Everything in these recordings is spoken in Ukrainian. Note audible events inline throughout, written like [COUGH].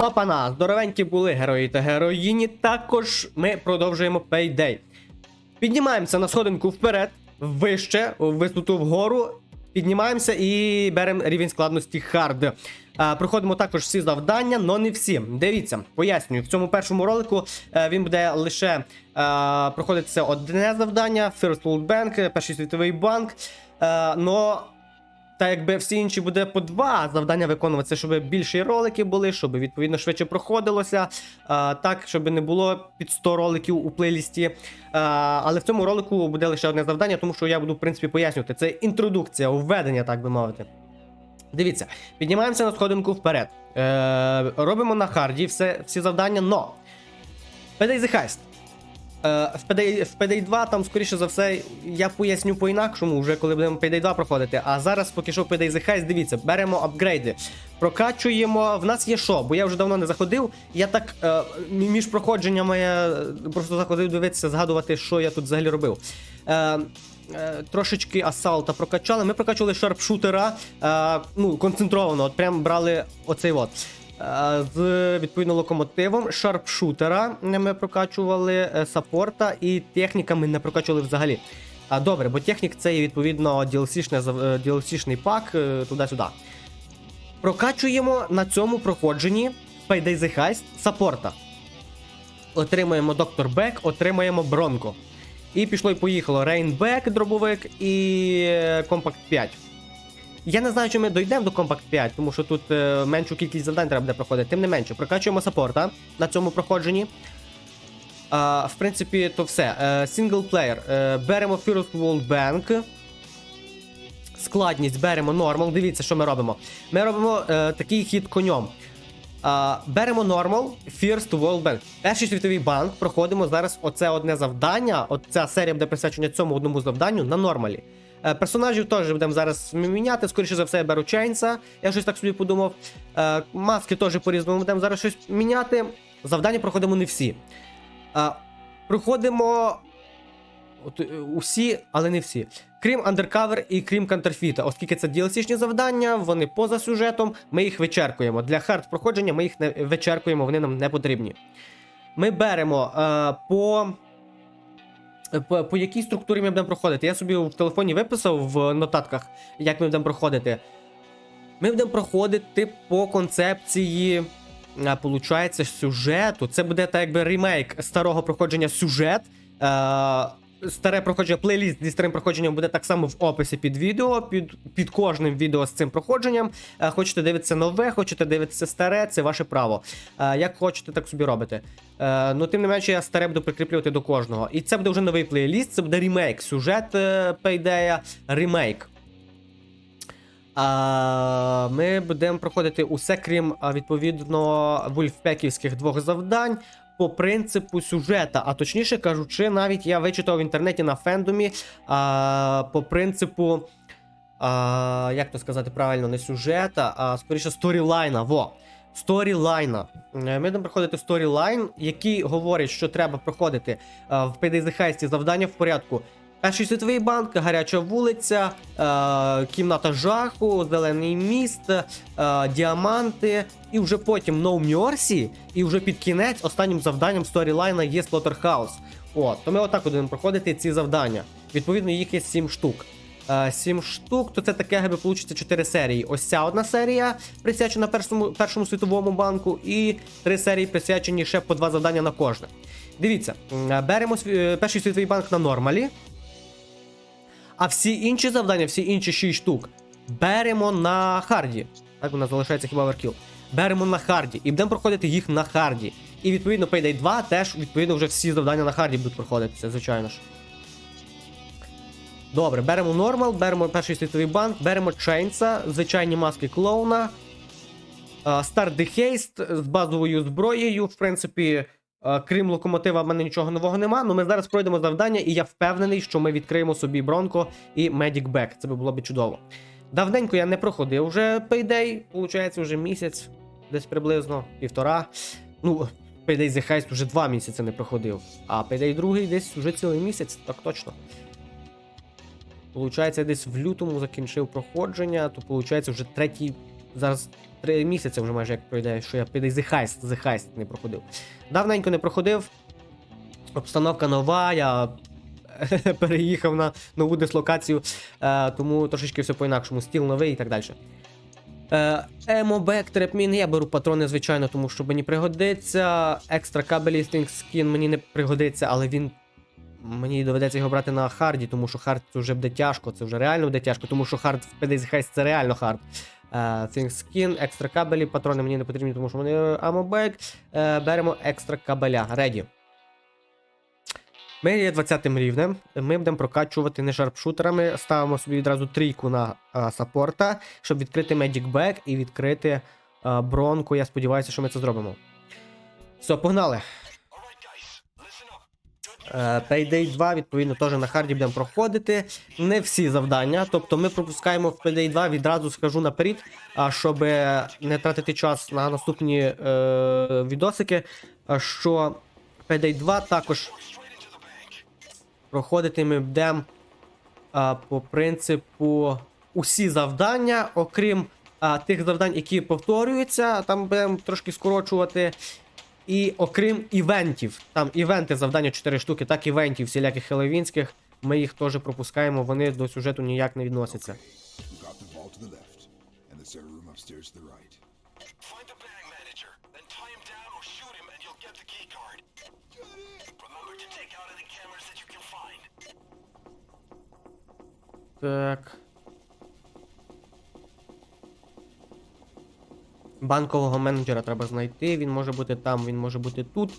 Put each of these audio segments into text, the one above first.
Опана, здоровенькі були герої та героїні. Також ми продовжуємо Payday. Піднімаємося на сходинку вперед, вище, висоту вгору. Піднімаємося і беремо рівень складності хард. Проходимо також всі завдання, але не всі. Дивіться, пояснюю, в цьому першому ролику е, він буде лише е, проходитися одне завдання: First World Bank, Перший світовий банк. Е, но та якби всі інші буде по два завдання виконуватися, щоб більші ролики були, щоб відповідно швидше проходилося. А, так, щоб не було під 100 роликів у плейлісті. А, але в цьому ролику буде лише одне завдання, тому що я буду, в принципі, пояснювати. Це інтродукція, введення, так би мовити. Дивіться, піднімаємося на сходинку вперед. Е, робимо на харді все, всі завдання, но. Payday the Heist. Е, в, Payday, в Payday 2 там, скоріше за все, я поясню по-інакшому, вже коли будемо Payday 2 проходити. А зараз, поки що Payday the Heist, дивіться, беремо апгрейди, прокачуємо. В нас є що, бо я вже давно не заходив. Я так е, між проходженнями я е, просто заходив дивитися, згадувати, що я тут взагалі робив. Е, е, Трошечки асалта прокачали. Ми прокачували шарпшутера, е, ну, концентровано, от прям брали оцей от. Е, З відповідно локомотивом, шарпшутера ми прокачували, е, саппорта і техніка ми не прокачували взагалі. А добре, бо технік це є відповідно DLC-шне зав- е, DLC-шний пак туди-сюди. Прокачуємо на цьому проходженні Payday the Heist саппорта. Отримаємо Доктор Бек, отримаємо Бронко. І пішло і поїхало Рейнбек, дробовик і Компакт 5. Я не знаю, чи ми дійдемо до Compact 5, тому що тут е, меншу кількість завдань треба буде проходити. Тим не менше, прокачуємо саппорта на цьому проходженні. А, в принципі, то все. Синглплеєр. Е, беремо First World Bank. Складність беремо нормал. Дивіться, що ми робимо. Ми робимо е, такий хід конем. А, беремо нормал, First World Bank. Перший світовий банк. Проходимо зараз оце одне завдання. Оця серія буде присвячена цьому одному завданню на нормалі. Е, персонажів теж будемо зараз міняти. Скоріше за все, я беру Чейнса. Я щось так собі подумав. Е, маски теж по-різному будемо зараз щось міняти. Завдання проходимо не всі. Е, проходимо от, усі, але не всі. Крім Undercover і крім Counterfeit. Оскільки це DLC-шні завдання, вони поза сюжетом, ми їх вичеркуємо. Для хард проходження ми їх не вичеркуємо, вони нам не потрібні. Ми беремо е, по. По, по якій структурі ми будемо проходити? Я собі в телефоні виписав в нотатках, як ми будемо проходити. Ми будемо проходити по концепції, а, сюжету. Це буде так якби ремейк старого проходження сюжет. Е, старе проходження, плейліст зі старим проходженням буде так само в описі під відео, під, під кожним відео з цим проходженням. Е, хочете дивитися нове, хочете дивитися старе, це ваше право. Е, як хочете, так собі робите. Е, ну, тим не менше, я старе буду прикріплювати до кожного. І це буде вже новий плейліст, це буде ремейк. Сюжет Payday, ремейк. А, ми будемо проходити усе, крім відповідно вульфпеківських двох завдань по принципу сюжета. А точніше кажучи, навіть я вичитав в інтернеті на фендомі а, по принципу. А, як то сказати правильно, не сюжета, а скоріше сторілайна. Во. Сторілайна. Е, Ми будемо проходити сторілайн, який говорить, що треба проходити а, в PDZ-хайсті завдання в порядку. Перший світовий банк, гаряча вулиця, е, кімната жаху, зелений міст, е, діаманти, і вже потім No Mercy, і вже під кінець останнім завданням сторілайна є Slaughterhouse. От, то ми отак будемо проходити ці завдання. Відповідно, їх є 7 штук. Е, 7 штук, то це таке, аби получиться 4 серії. Ось ця одна серія присвячена першому, першому світовому банку, і 3 серії присвячені ще по 2 завдання на кожне. Дивіться, беремо сві- е, перший світовий банк на нормалі. А всі інші завдання, всі інші 6 штук, беремо на харді. Так у нас залишається хіба оверкіл. Беремо на харді і будемо проходити їх на харді. І відповідно Payday 2 теж відповідно вже всі завдання на харді будуть проходитися, звичайно ж. Добре, беремо нормал, беремо перший світовий банк, беремо Чейнса, звичайні маски клоуна. Стар Дехейст з базовою зброєю. В принципі, крім локомотива, в мене нічого нового нема. Ну ми зараз пройдемо завдання, і я впевнений, що ми відкриємо собі Бронко і Back. Це би було б чудово. Давненько я не проходив вже Payday, виходить, вже місяць, десь приблизно, півтора. Ну, Payday The Heist вже два місяці не проходив. А Payday другий десь вже цілий місяць, так точно. Получається, десь в лютому закінчив проходження, то виходить вже третій. Зараз три місяці вже майже як пройде, що я піде The Heist, The Heist не проходив. Давненько не проходив. Обстановка нова, я [LAUGHS] переїхав на нову дислокацію, е, тому трошечки все по-інакшому. Стіл новий і так далі. Е, Емобек, трепмін, я беру патрони, звичайно, тому що мені пригодиться. Екстра кабелі скін мені не пригодиться, але він. Мені доведеться його брати на харді, тому що хард це вже буде тяжко, це вже реально буде тяжко, тому що хард в PDZ Heist це реально хард. Е, Skin, екстра кабелі, патрони мені не потрібні, тому що вони амобек. Е, беремо екстра кабеля. Реді. Ми є 20 рівнем. Ми будемо прокачувати не шарпшутерами. Ставимо собі відразу трійку на а, саппорта, щоб відкрити Magic Bag і відкрити а, бронку. Я сподіваюся, що ми це зробимо. Все, погнали. Е, Payday 2, відповідно, теж на харді будемо проходити. Не всі завдання. Тобто ми пропускаємо в Payday 2, відразу скажу наперед, щоб не тратити час на наступні е, відосики. Що Payday 2 також проходити ми будемо а, по принципу усі завдання, окрім а, тих завдань, які повторюються, там будемо трошки скорочувати. І окрім івентів, там івенти, завдання 4 штуки, так івентів всіляких хеловінських, ми їх теж пропускаємо, вони до сюжету ніяк не відносяться. Так. Банкового менеджера треба знайти. Він може бути там, він може бути тут.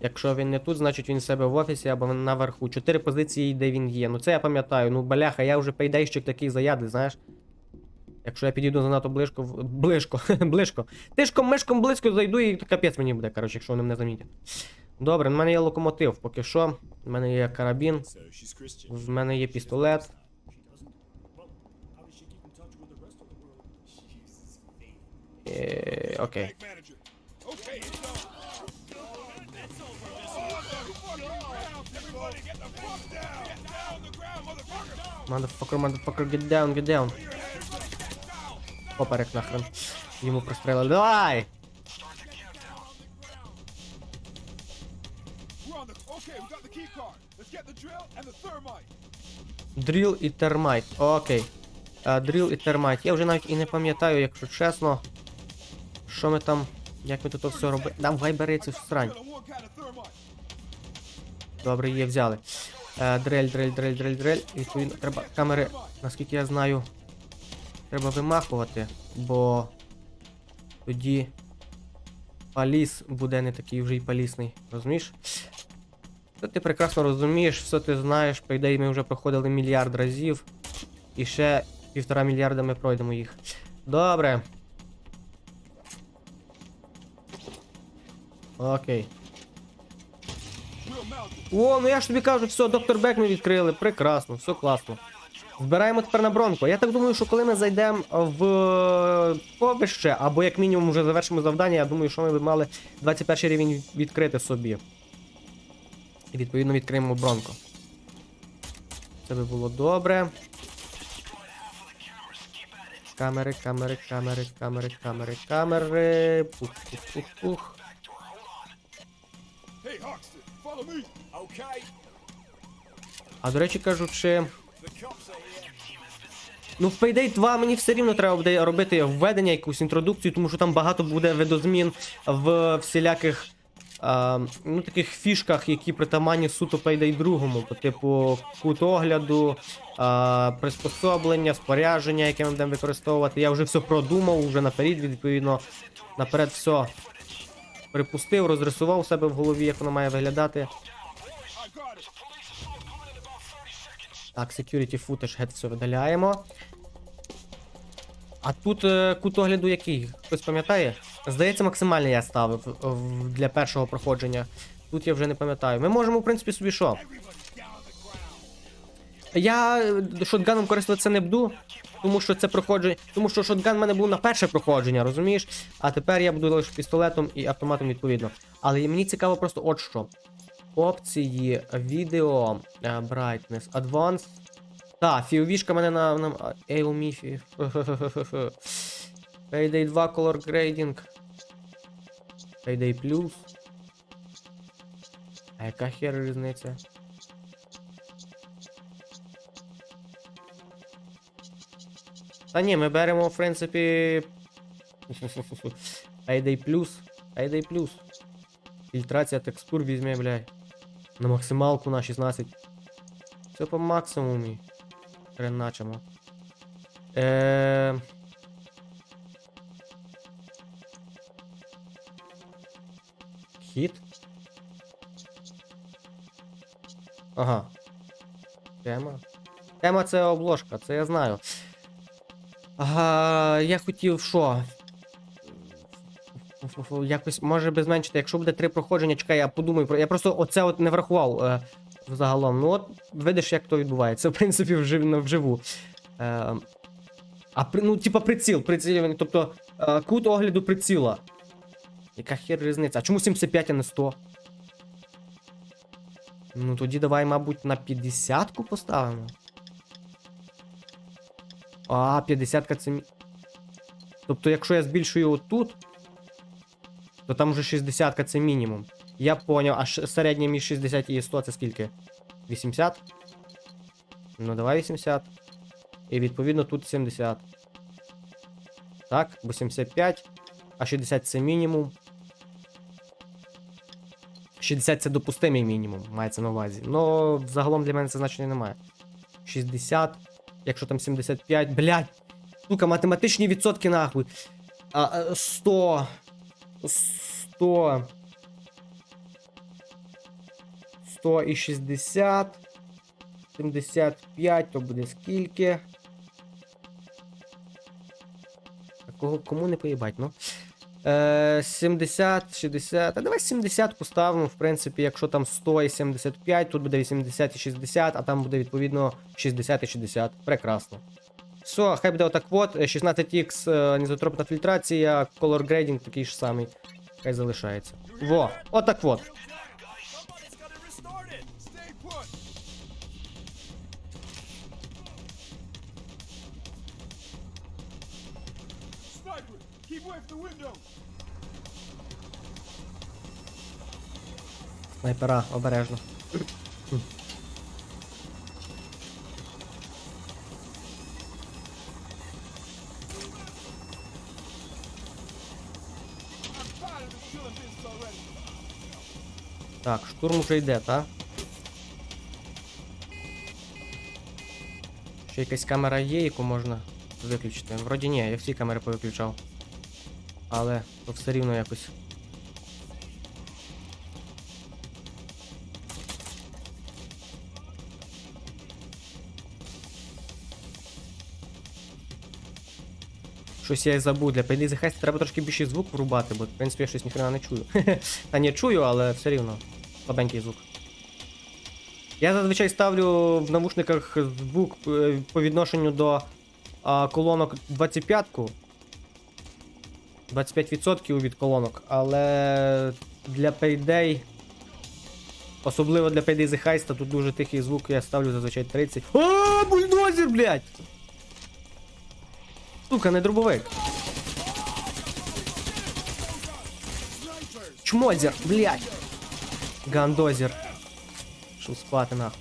Якщо він не тут, значить він в себе в офісі або наверху. Чотири позиції, де він є. Ну це я пам'ятаю. Ну, баляха, я вже пейдейщик такий заядлий, знаєш. Якщо я підійду занадто близько, близько, [LAUGHS] близько. Тишком, мишком близько зайду і капець мені буде, коротше, якщо вони мене замітять. Добре, в мене є локомотив поки що. В мене є карабін, в мене є пістолет. Е, окей. Bag manager. Okay, it's on. Everybody get the fuck down! Get down on the ground, motherfucker! Motherfucker, get down, get down. Поперек нахрен. Йому прострелили. Давай! Дріл і термайт. Окей. А, дріл і термайт. Я вже навіть і не пам'ятаю, якщо чесно. Що ми там. Як ми тут все робимо. Давай бери цю срань. Добре, її взяли. Е, дрель, дрель, дрель, дрель, дрель. І відповідно треба камери, наскільки я знаю, треба вимахувати, бо тоді паліс буде не такий вже й палісний. Розумієш? Це ти прекрасно розумієш, все ти знаєш, по ідеї ми вже проходили мільярд разів. І ще півтора мільярда ми пройдемо їх. Добре. Окей. О, ну я ж тобі кажу, все, доктор Бек ми відкрили. Прекрасно, все класно. Збираємо тепер на бронку. Я так думаю, що коли ми зайдемо в е, побище, або як мінімум вже завершимо завдання, я думаю, що ми б мали 21 рівень відкрити собі. І відповідно відкриємо бронку. Це би було добре. Камери, камери, камери, камери, камери, камери. Пух, А до речі кажучи. Ну, в Payday 2 мені все рівно треба буде робити введення, якусь інтродукцію, тому що там багато буде видозмін в всіляких а, ну, таких фішках, які притаманні суто Payday 2, по типу кут огляду, а, приспособлення, спорядження, яке ми будемо використовувати. Я вже все продумав, вже наперед, відповідно, наперед все припустив, розрисував у себе в голові, як воно має виглядати. Так, security footage, геть все видаляємо. А тут е, кут огляду який? Хтось пам'ятає? Здається, максимальний я ставив в- для першого проходження. Тут я вже не пам'ятаю. Ми можемо, в принципі, собі що? Я е, шотганом користуватися не буду, тому що це проходження. Тому що шотган в мене був на перше проходження, розумієш? А тепер я буду лише пістолетом і автоматом відповідно. Але мені цікаво просто от що. Опції, відео, е, brightness, advanced. Та, фіовішка мене на. на AOMI. Payday 2 Color Grading. Payday Plus. А яка хер різниця? Та ні, ми беремо, в принципі. [LAUGHS] Payday Plus. Payday Plus. Фільтрація текстур візьме, блядь. На максималку на 16. Все по максимумі. Хреначимо. Е... Хіт. Ага. Тема. Тема це обложка, це я знаю. Я хотів що? Якось може би зменшити. Якщо буде три проходження, чекай, я подумаю про. Я просто оце от не врахував е, загалом. Ну от видиш, як то відбувається. [LAUGHS] В принципі, вжив, ну, вживу. Е, а при, ну, типа приціл, прицілювання, тобто е, кут огляду приціла. Яка хер різниця? А чому 75, а не 100? Ну тоді давай, мабуть, на 50-ку поставимо. А, 50 це. Тобто, якщо я збільшую отут, то там вже 60 це мінімум. Я поняв, а середнє між 60 і 100 це скільки? 80? Ну, давай 80. І відповідно тут 70. Так, бо 75, а 60 це мінімум. 60 це допустимий мінімум, мається на увазі. Ну, загалом для мене це значення немає. 60, якщо там 75, блядь, сука, математичні відсотки нахуй. А, а, 100. 100. 100 і 60. 75, то буде скільки? Кого, кому не поїбать, ну? Е, 70, 60. А давай 70 поставимо, в принципі, якщо там 100 і 75, тут буде 80 і 60, а там буде відповідно 60 і 60. Прекрасно. Все, хай буде отак от. 16X е, анізотропна фільтрація, color grading такий ж самий. Хай залишається. Во, отак от. Keep away from the window! Снайпера, обережно. Так, штурм вже йде, та? Ще якась камера є, яку можна виключити. Вроді ні, я всі камери повиключав. Але то все рівно якось. Щось я й забув. Для Payday the треба трошки більше звук врубати, бо в принципі я щось ніхрена не чую. [LAUGHS] Та не чую, але все рівно. Слабенький звук. Я зазвичай ставлю в навушниках звук е, по відношенню до а, колонок 25-ку. 25% від колонок, але для Payday, особливо для Payday the Heist, тут дуже тихий звук, я ставлю зазвичай 30. А, бульдозер, блядь! Сука, не дробовик. Чмозер, блядь. Гандозер. Шел спати нахуй.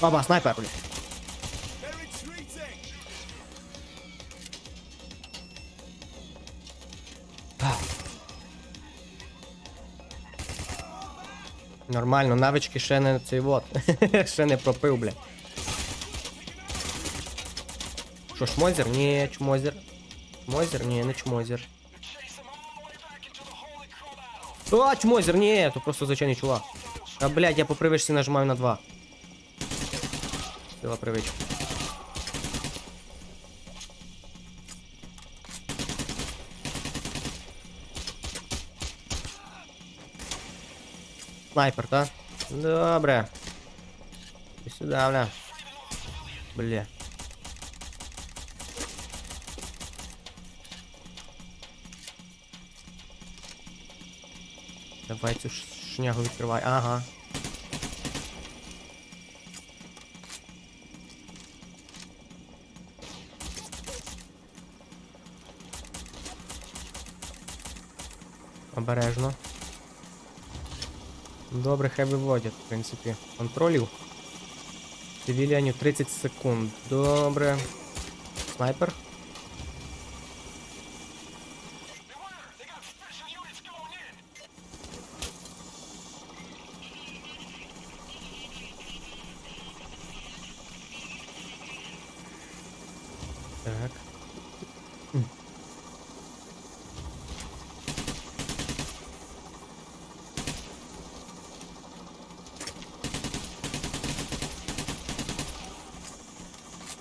Баба, снайпер, блядь. Нормально, навички ще не цей вот. [LAUGHS] ще не пропив, бля. Що, шмозер? Ні, чмозер. Чмозер? Ні, не чмозер. А, чмозер, ні, то просто звичайний чувак. А, блядь, я по привичці нажимаю на 2. Сила привички. Снайпер, да? Добре. І сюди, бля. Бля. Давай цю шнягу відкривай. Ага. Обережно. Добре, хай виводять, в принципі. Контролів. Цивіліанів 30 секунд. Добре. Снайпер. Beware, they got special units going in. Так.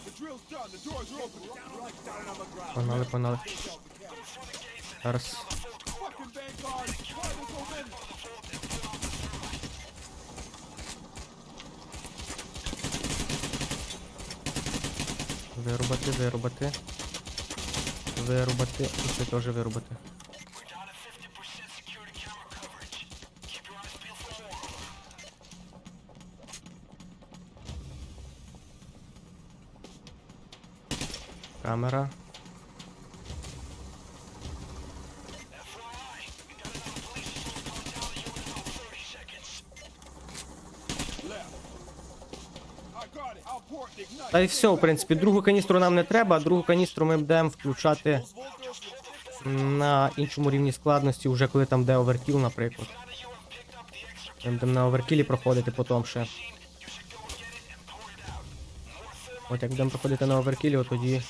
The drill's done. The doors are open. Right down on the ground. Погнали, погнали. Зараз. Fucking Vanguard. Fire will go in. Вирубати, вирубати. Вирубати. І це теж вирубати. We're Та й все, в принципі, другу каністру нам не треба, а другу каністру ми будемо включати на іншому рівні складності, вже коли там де оверкіл, наприклад. Ми будемо на оверкілі проходити потім ще. От як будемо проходити на оверкілі, от тоді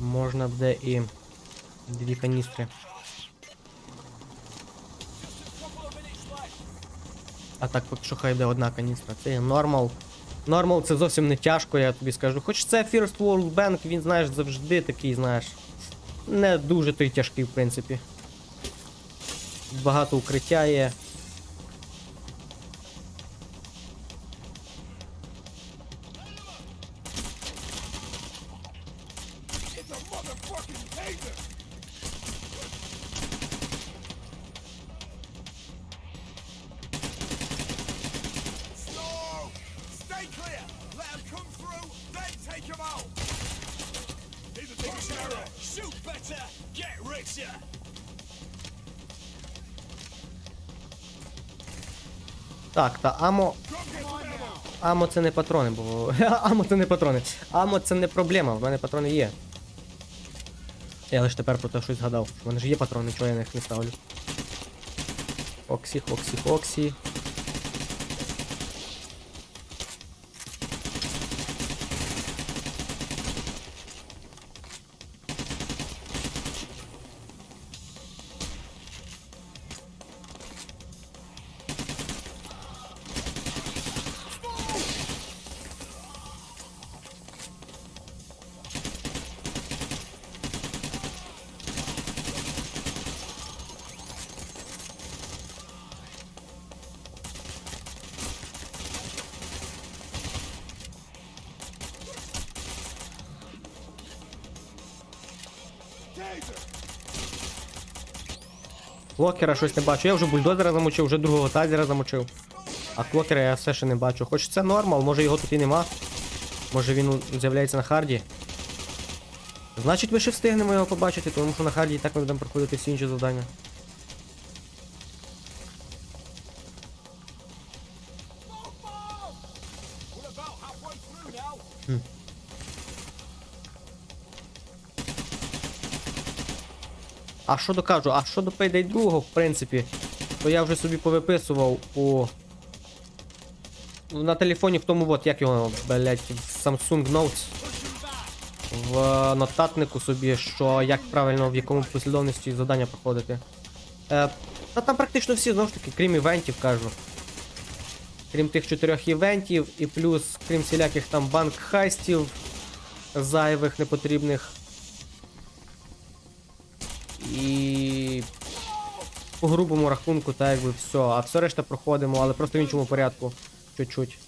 можна буде і дві каністри. А так поки що хай йде одна каністра. Це нормал. Нормал це зовсім не тяжко, я тобі скажу. Хоч це First World Bank, він, знаєш, завжди такий, знаєш. Не дуже той тяжкий, в принципі. Багато укриття є. Так, та амо. Амо це не патрони, бо. [LAUGHS] Амо це не патрони. Амо це не проблема, в мене патрони є. Я лише тепер про те щось згадав. У мене ж є патрони, чого я їх не ставлю. Оксі, Оксі, Оксі. Клокера щось не бачу. Я вже бульдозера замочив, вже другого тазера замочив. А клокера я все ще не бачу. Хоч це нормал, може його тут і нема. Може він з'являється на харді. Значить ми ще встигнемо його побачити, тому що на харді і так ми будемо проходити всі інші завдання. А що докажу? А що до Payday 2, в принципі, то я вже собі повиписував у. На телефоні в тому, от, як його, блять, в Samsung Notes. В е, нотатнику собі, що як правильно в якому послідовності завдання проходити. Е, та там практично всі, знову ж таки, крім івентів, кажу. Крім тих чотирьох івентів, і плюс, крім всіляких там банк-хайстів, зайвих, непотрібних. По грубому рахунку, так якби все. А все решта проходимо, але просто в іншому порядку. Чуть-чуть.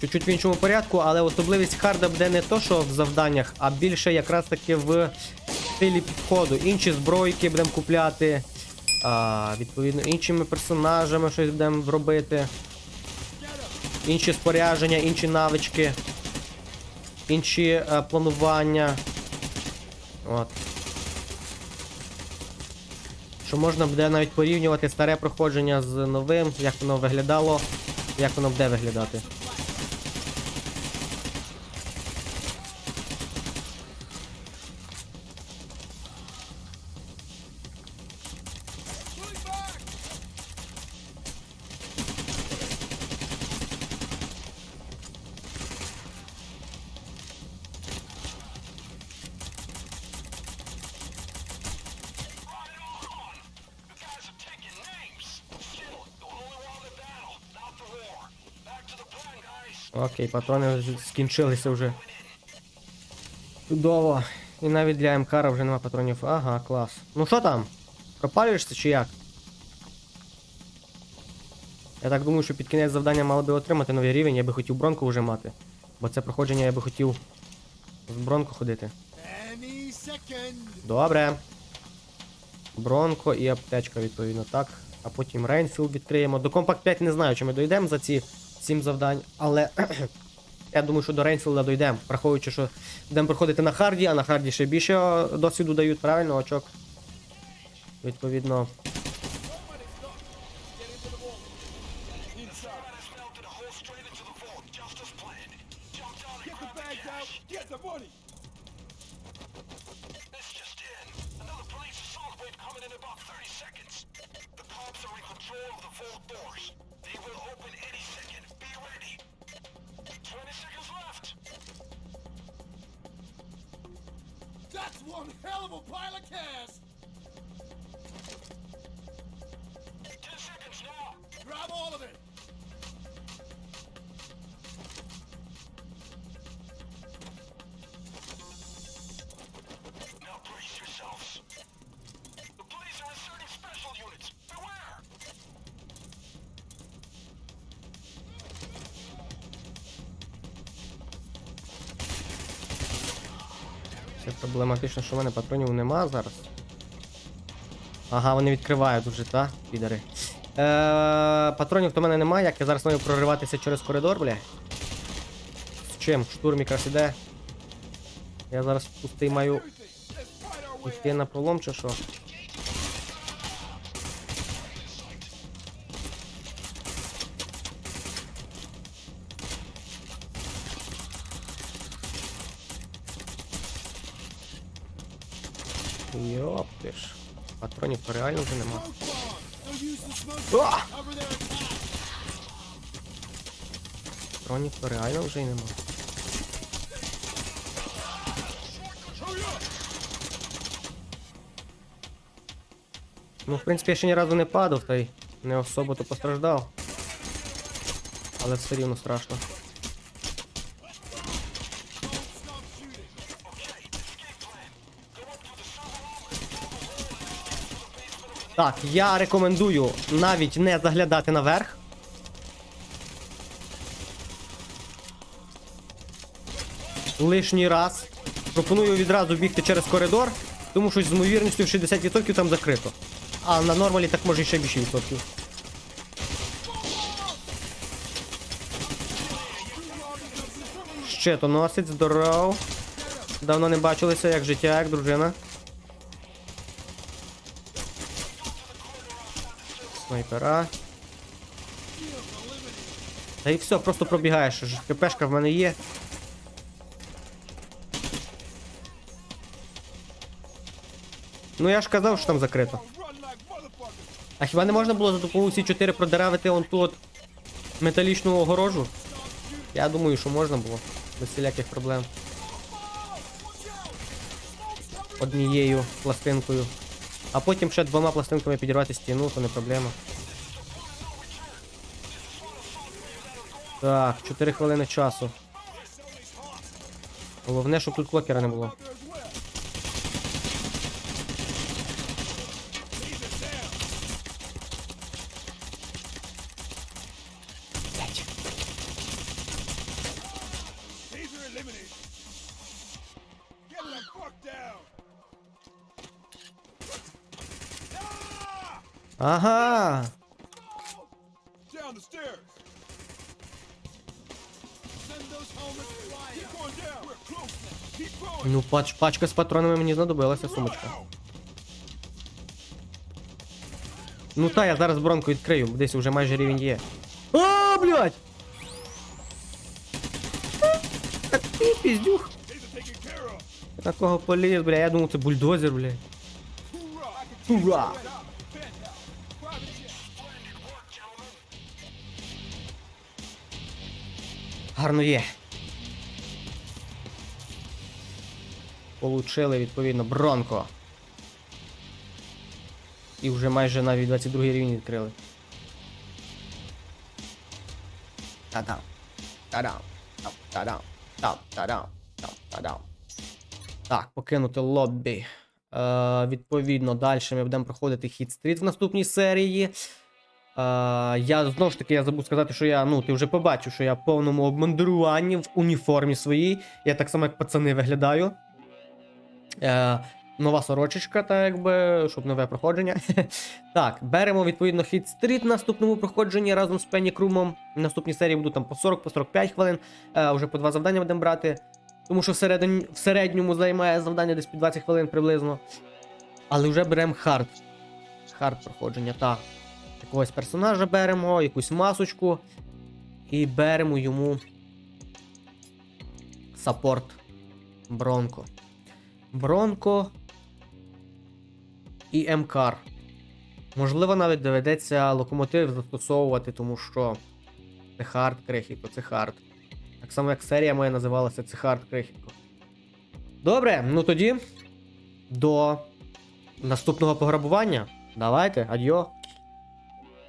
Чуть-чуть в іншому порядку, але особливість харда буде не то, що в завданнях, а більше якраз таки в стилі підходу. Інші збройки будемо купляти. А, відповідно, іншими персонажами щось будемо робити. Інші спорядження, інші навички. Інші е, планування. От. Що можна буде навіть порівнювати старе проходження з новим, як воно виглядало, як воно буде виглядати. Окей, патрони скінчилися вже. Чудово. І навіть для МКара вже нема патронів. Ага, клас. Ну що там? Пропалюєшся чи як? Я так думаю, що під кінець завдання мали би отримати новий рівень, я би хотів бронку вже мати. Бо це проходження я би хотів з бронку ходити. Добре. Бронко і аптечка, відповідно, так. А потім Рейнфілд відкриємо. До Compact 5 не знаю, чи ми дійдемо за ці 7 завдань, але [CLEARS THROAT] я думаю, що до Рейнфілда дійдемо, враховуючи, що будемо проходити на харді, а на харді ще більше досвіду дають, правильно, очок. Відповідно. Grab all of it! Now brace yourselves. The police are inserting special units. Beware! Це проблематично, що в мене патронів нема зараз. Ага, вони відкривають уже, та? Підари. Е, патронів то мене немає, як я зараз маю прориватися через коридор, бля. З чим? Штурм якраз іде. Я зараз пустий маю йти на пролом чи що? Йоп. Патронів то реально вже нема. Патронів то реально вже й нема. Ну, в принципі, я ще ні разу не падав, та й не особо то постраждав. Але все рівно страшно. Так, я рекомендую навіть не заглядати наверх. Лишній раз. Пропоную відразу бігти через коридор, тому що з ймовірністю в 60% там закрито. А на нормалі так може ще більше відсотків. Щитоносець, здоров. Давно не бачилися, як життя, як дружина. Снайпера. Та і все, просто пробігаєш. КПшка в мене є. Ну я ж казав, що там закрито. А хіба не можна було за допомогою всі 4 продиравити он ту от металічну огорожу? Я думаю, що можна було. Без всіляких проблем. Однією пластинкою. А потім ще двома пластинками підірвати стіну, то не проблема. Так, 4 хвилини часу. Головне, щоб тут клокера не було. Going. Ну, пач, пачка з патронами мені знадобилася, сумочка. Ну та, я зараз бронку відкрию, десь вже майже рівень є. А, блядь! Ти піздюх. These are taken care of. На кого поліз, бля, я думав, це бульдозер, бля. Hoorah. Ура! Гарно є. Получили, відповідно, бронко. І вже майже навіть 22 рівень відкрили. Та-дам. Та-дам. Та-дам. Та-дам. Та-дам. Так, покинути лоббі. Е, відповідно, далі ми будемо проходити хід стріт в наступній серії. Е, я знову ж таки я забув сказати, що я, ну, ти вже побачив, що я в повному обмундируванні в уніформі своїй. Я так само, як пацани виглядаю. Е, нова сорочечка, так якби, щоб нове проходження. [LAUGHS] так, беремо відповідно хід стріт в наступному проходженні разом з Пенні Крумом. Наступній серії буду там по 40, по 45 хвилин. Е, вже по два завдання будемо брати. Тому що в, середньому- в середньому займає завдання десь під 20 хвилин приблизно. Але вже беремо хард. Хард проходження, так. Якогось персонажа беремо, якусь масочку. І беремо йому саппорт Бронко. Бронко і МКАР. Можливо, навіть доведеться локомотив застосовувати, тому що це хард крихітко, це хард. Так само, як серія моя називалася це хард крихітко. Добре, ну тоді до наступного пограбування. Давайте, адьо.